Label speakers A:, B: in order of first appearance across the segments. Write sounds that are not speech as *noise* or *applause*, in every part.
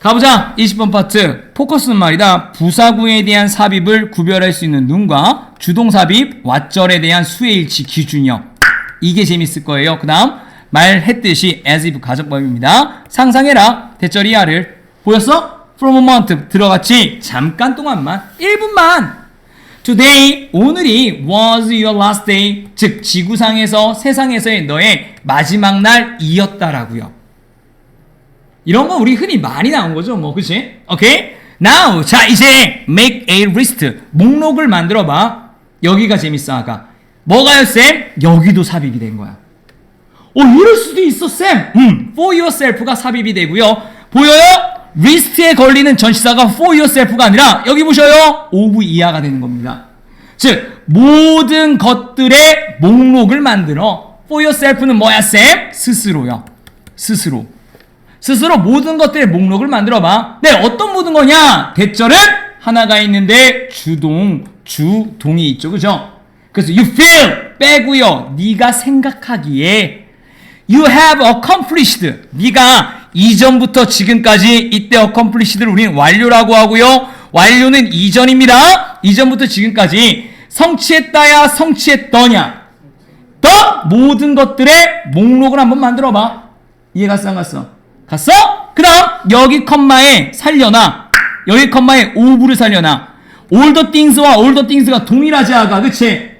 A: 가보자. 20번 파트. 포커스는 말이다. 부사구에 대한 삽입을 구별할 수 있는 눈과 주동삽입, 왓절에 대한 수의 일치 기준이요. 이게 재밌을 거예요. 그 다음 말했듯이 as if 가정법입니다. 상상해라. 대절 이하를. 보였어? from a month 들어갔지? 잠깐 동안만. 1분만. Today, 오늘이 was your last day. 즉, 지구상에서, 세상에서의 너의 마지막 날이었다라고요. 이런 거 우리 흔히 많이 나온 거죠, 뭐, 그치? 오케이? Now, 자, 이제 make a list. 목록을 만들어 봐. 여기가 재밌어, 아까. 뭐가요, 쌤? 여기도 삽입이 된 거야. 어, 이럴 수도 있어, 쌤. 음, for yourself가 삽입이 되고요. 보여요? 리스트에 걸리는 전치사가 for yourself가 아니라 여기 보셔요. of 이하가 되는 겁니다. 즉, 모든 것들의 목록을 만들어. for yourself는 뭐야, 쌤? 스스로요. 스스로. 스스로 모든 것들의 목록을 만들어 봐. 네, 어떤 모든 거냐? 대절은 하나가 있는데 주동, 주동이 있죠. 그죠? 그래서 you feel 빼고요. 네가 생각하기에 you have accomplished. 네가 이전부터 지금까지 이때 accomplished를 우리는 완료라고 하고요. 완료는 이전입니다. 이전부터 지금까지 성취했다야 성취했더냐. 더 모든 것들의 목록을 한번 만들어 봐. 이해 갔어 안 갔어? 갔어? 그 다음 여기 컴마에 살려놔 여기 컴마에 오브를 살려놔 올더 띵스와 올더 띵스가 동일하지 아가 그치?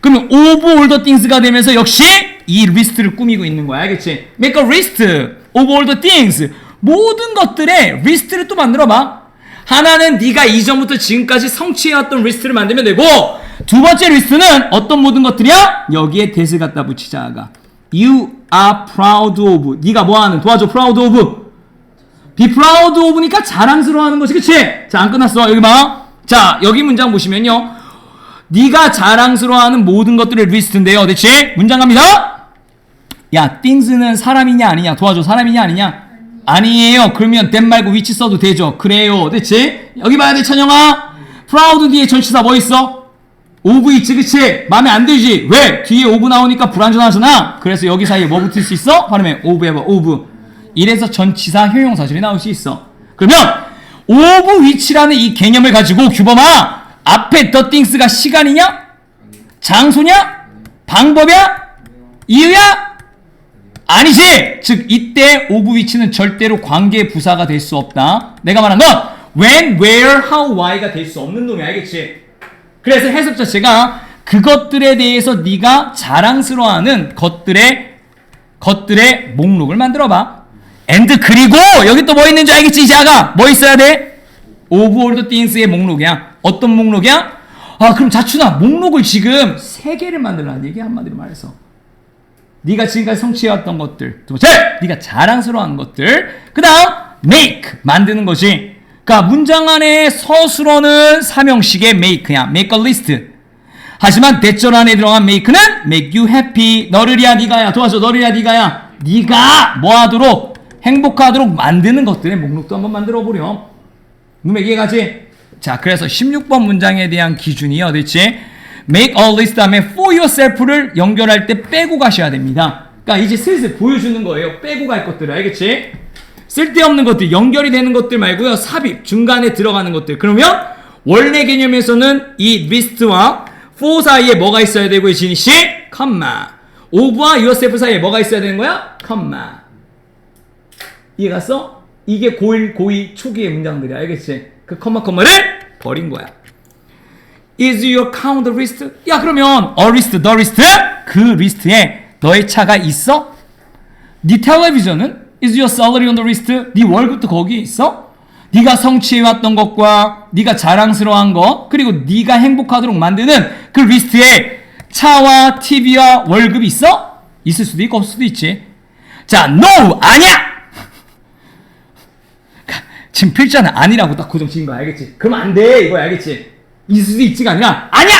A: 그러면 오브 올더 띵스가 되면서 역시 이 리스트를 꾸미고 있는 거야 그치? make a list of all the things 모든 것들의 리스트를 또 만들어봐 하나는 네가 이전부터 지금까지 성취해왔던 리스트를 만들면 되고 두 번째 리스트는 어떤 모든 것들이야? 여기에 대을 갖다 붙이자 아가 You are proud of. 네가 뭐하는? 도와줘. proud of. be proud of니까 자랑스러워하는 것이 그치? 자, 안 끝났어. 여기 봐. 자, 여기 문장 보시면요. 네가 자랑스러워하는 모든 것들의 리스트인데요. 그치? 문장 갑니다. 야, things는 사람이냐 아니냐? 도와줘. 사람이냐 아니냐? 아니에요. 그러면 that 말고 위치 써도 되죠. 그래요. 그치? 여기 봐야 돼, 찬영아. proud 뒤에 전치사 뭐 있어? 오브 있지 그치? 마음에 안 들지? 왜? 뒤에 오브 나오니까 불안전하잖아 그래서 여기 사이에 뭐 붙을 수 있어? 발음에 오브 해봐 오브 이래서 전치사 효용사절이 나올 수 있어 그러면 오브 위치라는 이 개념을 가지고 규범아 앞에 더 띵스가 시간이냐? 장소냐? 방법이야? 이유야? 아니지! 즉 이때 오브 위치는 절대로 관계 부사가 될 수 없다 내가 말한 건 when, where, how, why가 될 수 없는 놈이 알겠지? 그래서 해석 자체가 그것들에 대해서 네가 자랑스러워하는 것들의 것들의 목록을 만들어 봐. and 그리고 여기 또 뭐 있는지 알겠지 아가 뭐 있어야 돼? all the things의 목록이야. 어떤 목록이야? 아 그럼 자춘아 목록을 지금 세 개를 만들라는 얘기 한마디로 말해서 네가 지금까지 성취해왔던 것들 두 번째 네가 자랑스러워하는 것들 그 다음 make 만드는 것이 그러니까 문장 안에 서술어는 삼형식의 make야. make a list. 하지만 대절 안에 들어간 make는 make you happy. 너를이야 네가야 도와줘 너를이야 네가야 네가 뭐하도록 행복하도록 만드는 것들의 목록도 한번 만들어 보렴. 눈에 이해가지? 자 그래서 16번 문장에 대한 기준이 어디지? make a list 다음에 for yourself를 연결할 때 빼고 가셔야 됩니다. 그러니까 이제 슬슬 보여주는 거예요. 빼고 갈 것들을 알겠지? 쓸데없는 것들, 연결이 되는 것들 말고요. 삽입, 중간에 들어가는 것들. 그러면 원래 개념에서는 이 리스트와 for 사이에 뭐가 있어야 되고요. 진희 씨? 컴마. over와 yourself 사이에 뭐가 있어야 되는 거야? 컴마. 이해 갔어? 이게 고1, 고2 초기의 문장들이야. 알겠지? 그 컴마 컴마를 버린 거야. Is your count list? 야 그러면 a list, the list? 그 리스트에 너의 차가 있어? 네 텔레비전은? Is your salary on the list? 네 월급도 거기에 있어? 네가 성취해왔던 것과 네가 자랑스러워한 것 그리고 네가 행복하도록 만드는 그 리스트에 차와 TV와 월급이 있어? 있을 수도 있고 없을 수도 있지 자, no! 아니야! *laughs* 지금 필자는 아니라고 딱 고정 지은 거 알겠지? 그럼 안 돼! 이거 알겠지? 있을 수도 있지가 아니라 아니야!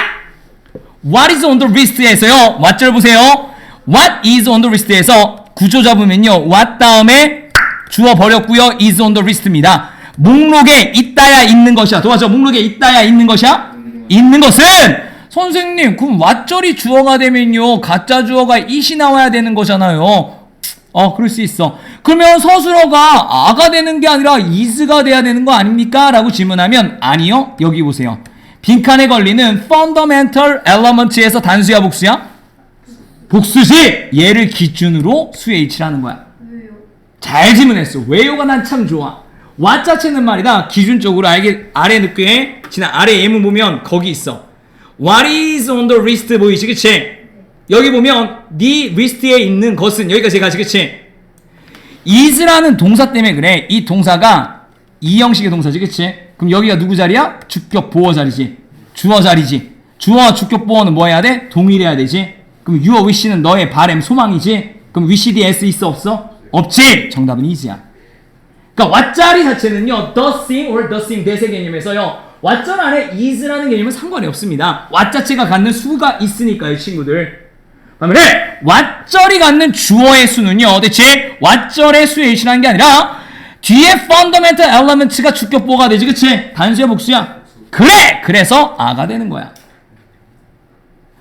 A: What is on the list에서요 왓절 보세요 What is on the list에서 구조 잡으면요 what 다음에 주어 버렸고요 is on the list입니다 목록에 있다야 있는 것이야 도와줘 목록에 있다야 있는 것이야 있는 것은 선생님 그럼 왓절이 주어가 되면요 가짜 주어가 it이 나와야 되는 거잖아요 어, 그럴 수 있어. 그러면 서술어가 아가 되는 게 아니라 is가 돼야 되는 거 아닙니까? 라고 질문하면 아니요. 여기 보세요. 빈칸에 걸리는 fundamental element에서 단수야 복수야? 복수지. 얘를 기준으로 수의 일치라는 거야.
B: 왜요?
A: 잘 질문했어. 왜요가 난 참 좋아. 왓 자체는 말이다. 기준적으로 알게 아래 늦게 지난 아래 예문 보면 거기 있어. What is on the list 보이지, 그치? 여기 보면 네 리스트에 있는 것은 여기까지 가지, 그치? is라는 동사 때문에 그래. 이 동사가 이 형식의 동사지, 그치? 그럼 여기가 누구 자리야? 주격 보어 자리지. 주어 자리지. 주어와 주격 보어는 뭐 해야 돼? 동일해야 되지. 그럼 your wish는 너의 바램, 소망이지. 그럼 wish 뒤에 s 있어 없어? 없지. 정답은 is야. 그러니까 왓자리 자체는요, the thing or the thing 대세 개념에서요, 왓절 안에 is라는 개념은 상관이 없습니다. 왓 자체가 갖는 수가 있으니까요, 친구들. 반면에 왓절이 갖는 주어의 수는요, 대체 왓절의 수의 일치라는 게 아니라 뒤에 fundamental elements가 주격보가 되지, 그치? 단수야, 복수야? 그래! 그래서 아가 되는 거야.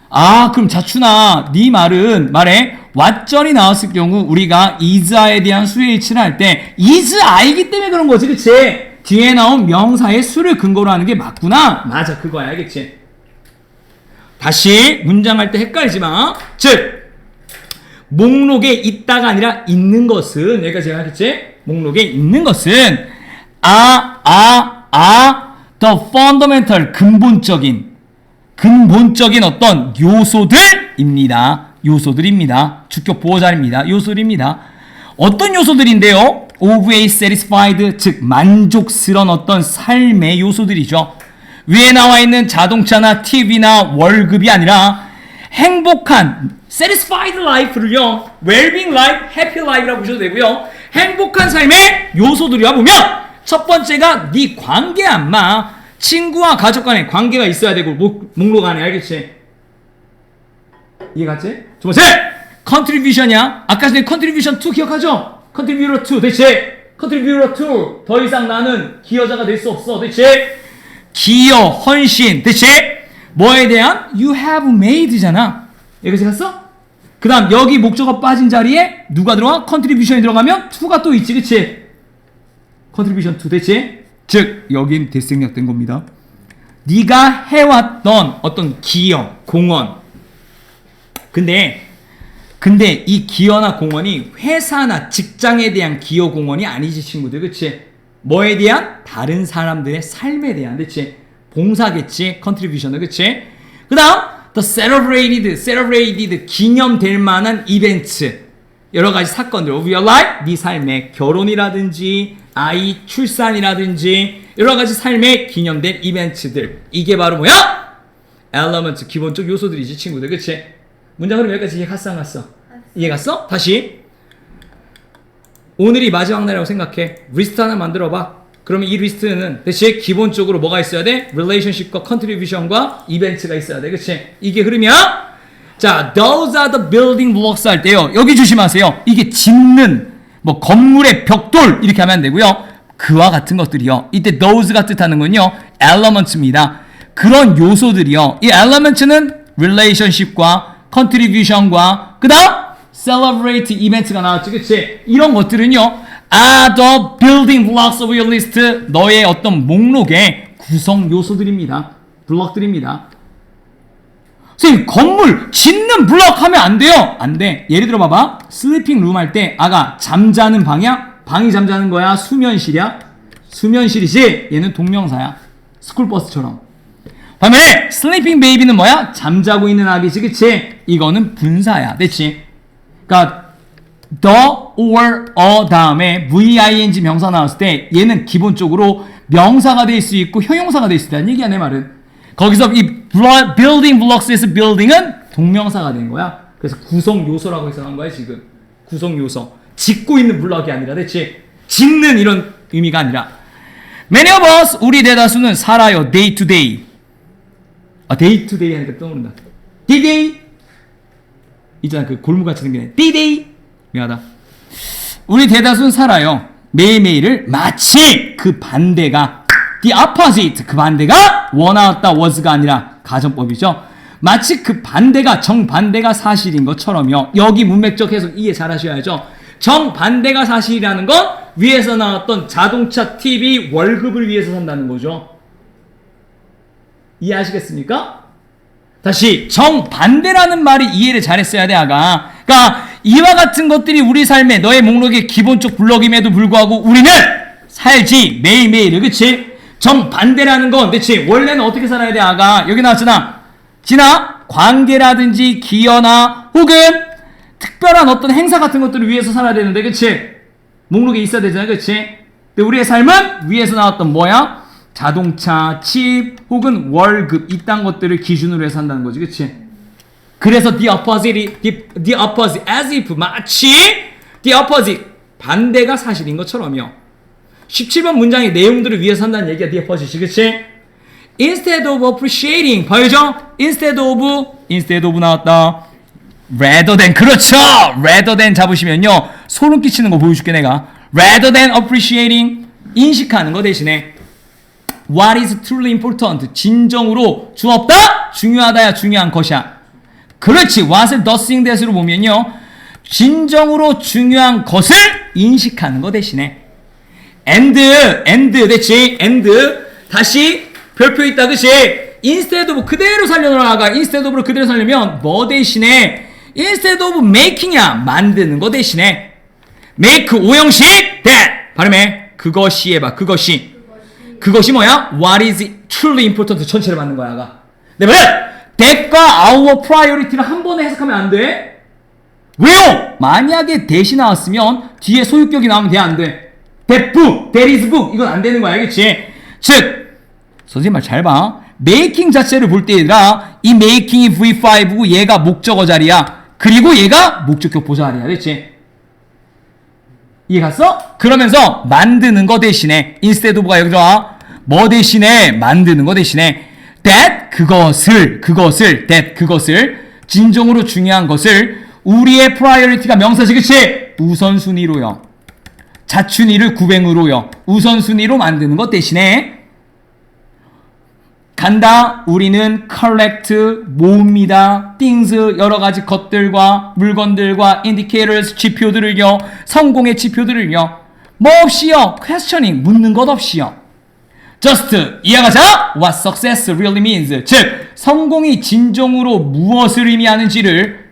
A: 아, 그럼 자춘아, 네 말은 말에 왓절이 나왔을 경우 우리가 is아에 대한 수의 일치를 할때 is i기 때문에 그런 거지, 그치? 뒤에 나온 명사의 수를 근거로 하는 게 맞구나. 맞아, 그거야, 알겠지? 다시 문장할 때 헷갈리지 마. 즉, 목록에 있다가 아니라 있는 것은 여기까지 제가 하겠지? 목록에 있는 것은 아, 아, 아, the fundamental 근본적인 근본적인 어떤 요소들입니다. 요소들입니다. 주격 보호자입니다. 요소들입니다. 어떤 요소들인데요? a satisfied 즉 만족스러운 어떤 삶의 요소들이죠. 위에 나와 있는 자동차나 TV나 월급이 아니라 행복한 satisfied life를요. well-being life, happy life라고 보셔도 되고요. 행복한 삶의 요소들이라 보면 첫 번째가 네 관계 안마 친구와 가족 간의 관계가 있어야 되고 목, 목록 안에 알겠지? 이해갔지? 두 번째 컨트리뷰션이야 아까 전에 컨트리뷰션 2 기억하죠? 컨트리뷰터 2 대체 컨트리뷰터 2더 이상 나는 기여자가 될 수 없어 대체 기여 헌신 대체 뭐에 대한 you have made잖아 여기까지 갔어? 그 다음 여기 목적어 빠진 자리에 누가 들어가? 컨트리뷰션이 들어가면 2가 또 있지 그치? 컨트리뷰션 2 대체 즉 여긴 대생략된 겁니다. 네가 해왔던 어떤 기여, 공헌. 근데 근데 이 기여나 공헌이 회사나 직장에 대한 기여 공헌이 아니지 친구들, 그치? 뭐에 대한 다른 사람들의 삶에 대한, 그치? 봉사겠지, 컨트리뷰션을, 그치? 그다음 the celebrated, celebrated 기념될 만한 이벤트. 여러 가지 사건들 of your life, 네 삶의 결혼이라든지 아이 출산이라든지 여러 가지 삶의 기념된 이벤트들 이게 바로 뭐야? 엘러먼트 기본적 요소들이지 친구들 그치? 문장 흐름 여기까지 이해 갔어 안 갔어? 이해 갔어? 다시 오늘이 마지막 날이라고 생각해 리스트 하나 만들어봐 그러면 이 리스트는 대체 기본적으로 뭐가 있어야 돼? relationship과 contribution과 이벤트가 있어야 돼 그치? 이게 흐름이야? 자, those are the building blocks 할 때요. 여기 조심하세요. 이게 짓는 뭐 건물의 벽돌 이렇게 하면 안 되고요. 그와 같은 것들이요. 이때 those가 뜻하는 건요. elements입니다. 그런 요소들이요. 이 elements는 relationship과 contribution과 그다음 celebrate 이벤트가 나왔지. 그치? 이런 것들은요. are the building blocks of your list. 너의 어떤 목록의 구성 요소들입니다. 블럭들입니다. 선생님 건물 짓는 블럭 하면 안 돼요? 안 돼. 예를 들어 봐봐. 슬리핑 룸 할 때 아가 잠자는 방이야? 방이 잠자는 거야? 수면실이야? 수면실이지? 얘는 동명사야. 스쿨버스처럼. 반면에 슬리핑 베이비는 뭐야? 잠자고 있는 아기지 그치? 이거는 분사야. 됐지? 그러니까 the or a 다음에 v-ing 명사 나왔을 때 얘는 기본적으로 명사가 될 수 있고 형용사가 될 수 있다는 얘기야 내 말은 거기서 이 building blocks에서 building은 동명사가 된 거야. 그래서 구성 요소라고 해석한 거야 지금. 구성 요소. 짓고 있는 블럭이 아니라 대체 짓는 이런 의미가 아니라 many of us 우리 대다수는 살아요 day to day. 아 day to day 하니까 떠오른다. day day 있잖아 그 골무같이 생기네. day day 미안하다. 우리 대다수는 살아요. 매일매일을 마치 그 반대가 the opposite 그 반대가 원하였다 was가 아니라 가정법이죠. 마치 그 반대가 정반대가 사실인 것처럼요. 여기 문맥적 해석 이해 잘 하셔야죠. 정반대가 사실이라는 건 위에서 나왔던 자동차, TV, 월급을 위해서 산다는 거죠. 이해하시겠습니까? 다시 정반대라는 말이 이해를 잘했어야 돼 아가. 그러니까 이와 같은 것들이 우리 삶에 너의 목록의 기본적 블럭임에도 불구하고 우리는 살지 매일매일 그치? 정반대라는 건 그치? 원래는 어떻게 살아야 돼 아가? 여기 나왔잖아. 지나 관계라든지 기여나 혹은 특별한 어떤 행사 같은 것들을 위해서 살아야 되는데 그치? 목록에 있어야 되잖아 그치? 근데 우리의 삶은 위에서 나왔던 뭐야? 자동차, 칩 혹은 월급 이딴 것들을 기준으로 해서 한다는 거지 그치? 그래서 the opposite, the, the opposite as if 마치 the opposite 반대가 사실인 것처럼요 17번 문장의 내용들을 위해서 한다는 얘기야 the opposite 그치? instead of appreciating 보여줘? instead of instead of 나왔다 rather than 그렇죠 rather than 잡으시면요 소름 끼치는 거 보여줄게 내가 rather than appreciating 인식하는 거 대신에 what is truly important 진정으로 주 없다 중요하다야 중요한 것이야 그렇지 what을 nothing that으로 보면요 진정으로 중요한 것을 인식하는 거 대신에 and and 됐지 and 다시 별표 있다 듯이 instead of 그대로 살려놔가 instead of를 그대로 살려면 뭐 대신에 instead of making이야. 만드는 거 대신에. make 오형식 that. 발음해 그것이 해봐. 그것이. 그것이 뭐야? what is truly important 전체를 맞는 거야 가. 네, 뭐야 that과 our priority를 한 번에 해석하면 안 돼? 왜요? 만약에 대시 나왔으면 뒤에 소유격이 나오면 돼, 안 돼? Is book 이건 안 되는 거야, 알겠지? 즉, 선생님 말 잘 봐. making 자체를 볼때 얘들아, 이 making이 V5고 얘가 목적어 자리야. 그리고 얘가 목적격 보조 자리야, 됐지? 이해 갔어? 그러면서 만드는 거 대신에 instead of가 여기 들어와. 뭐 대신에 만드는 거 대신에 that 그것을 그것을 that 그것을 진정으로 중요한 것을 우리의 프라이어리티가 명사지 그치? 우선순위로요. 자춘위를 구뱅으로요. 우선순위로 만드는 것 대신에 간다. 우리는 collect 모읍니다. things 여러 가지 것들과 물건들과 indicators 지표들을요. 성공의 지표들을요. 뭐 없이요. questioning 묻는 것 없이요. just 이해가자. What success really means. 즉 성공이 진정으로 무엇을 의미하는지를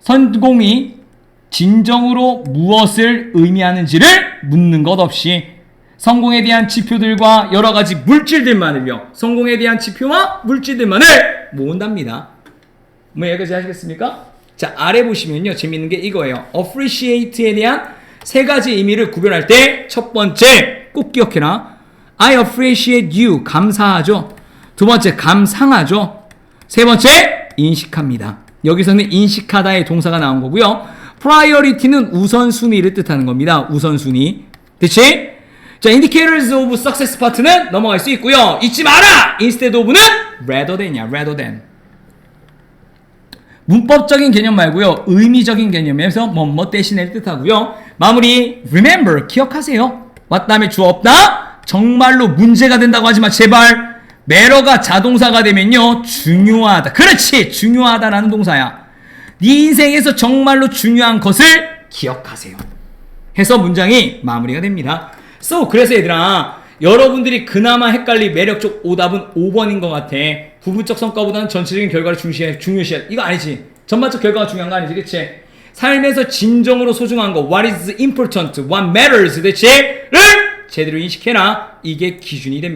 A: 성공이 진정으로 무엇을 의미하는지를 묻는 것 없이 성공에 대한 지표들과 여러 가지 물질들만을요. 성공에 대한 지표와 물질들만을 모은답니다. 뭐 여기까지 하시겠습니까? 자 아래 보시면요 재밌는 게 이거예요. appreciate에 대한 세 가지 의미를 구별할 때 첫 번째 꼭 기억해라. I appreciate you 감사하죠. 두 번째 감상하죠. 세 번째 인식합니다. 여기서는 인식하다의 동사가 나온 거고요. Priority는 우선순위를 뜻하는 겁니다. 우선순위. 그치? 자, indicators of success 파트는 넘어갈 수 있고요. 잊지 마라! instead of는 rather than이야. rather than. 문법적인 개념 말고요. 의미적인 개념에서 뭐뭐 대신에 뜻하고요. 마무리 remember 기억하세요. 왔다음에 주어 없다. 정말로 문제가 된다고 하지만 제발 매러가 자동사가 되면요 중요하다. 그렇지 중요하다라는 동사야. 네 인생에서 정말로 중요한 것을 기억하세요. 해서 문장이 마무리가 됩니다. So 그래서 얘들아 여러분들이 그나마 헷갈리 매력적 오답은 5번인 것 같아. 부분적 성과보다는 전체적인 결과를 중시해 중요시해. 이거 아니지. 전반적 결과가 중요한 거 아니지, 그치? 삶에서 진정으로 소중한 거 What is important? What matters? 대체를 제대로 인식해라. 이게 기준이 됩니다.